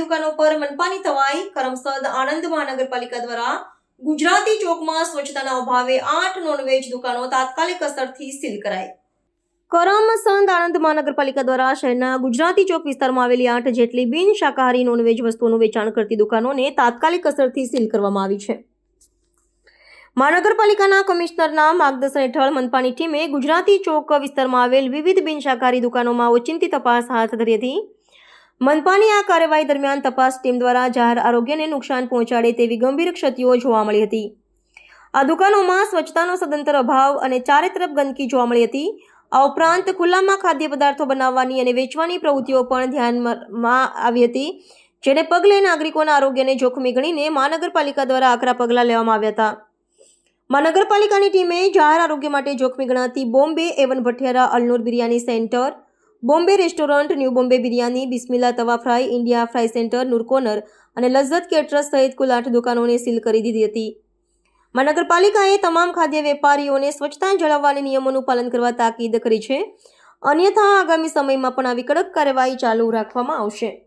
દુકાનો પર મનપાની તવાઈ, કરમસદ આણંદ મહાનગરપાલિકા દ્વારા ગુજરાતી ચોકમાં સ્વચ્છતાના અભાવે આઠ નોનવેજ દુકાનો તાત્કાલિક અસરથી સીલ કરાઈ. કરમસંદ આણંદ મહાનગરપાલિકા દ્વારા શહેરના ગુજરાતી ચોક વિસ્તારમાં આવેલી આઠ જેટલી બિન શાકાહારી નોનવેજ વસ્તુઓનું વેચાણ કરતી દુકાનોને તાત્કાલિક અસરથી સીલ કરવામાં આવી છે. મહાનગરપાલિકાના કમિશનરના માર્ગદર્શન હેઠળ મનપાની ટીમે ગુજરાતી ચોક વિસ્તારમાં આવેલ વિવિધ બિન શાકાહારી દુકાનોમાં ઓચિંતી તપાસ હાથ ધરી હતી. મનપાની આ કાર્યવાહી દરમિયાન તપાસ ટીમ દ્વારા જાહેર આરોગ્યને નુકસાન પહોંચાડે તેવી ગંભીર ક્ષતિઓ જોવા મળી હતી. આ દુકાનોમાં સ્વચ્છતાનો સદંતર અભાવ અને ચારે તરફ ગંદકી જોવા મળી હતી. આ ઉપરાંત ખુલ્લામાં ખાદ્ય પદાર્થો બનાવવાની અને વેચવાની પ્રવૃત્તિઓ પણ ધ્યાનમાં આવી હતી, જેને પગલે નાગરિકોના આરોગ્યને જોખમી ગણીને મહાનગરપાલિકા દ્વારા આકરા પગલાં લેવામાં આવ્યા હતા. મહાનગરપાલિકાની ટીમે જાહેર આરોગ્ય માટે જોખમી ગણાતી Bombay Avon Bhatiyara Alnoor biryani centre Bombay restaurant, new Bombay biryani Bismilla tawa fry, India fry centre નુરકોનર અને લઝ્ઝત કેટરસ સહિત કુલ આઠ દુકાનોને સીલ કરી દીધી હતી. મહાનગરપાલિકાએ તમામ ખાદ્ય વેપારીઓને સ્વચ્છતા જળવવાની નિયમોનું પાલન કરવા તાકીદ કરી છે. અન્યથા આગામી સમયમાં પણ આવી કડક કાર્યવાહી ચાલુ રાખવામાં આવશે.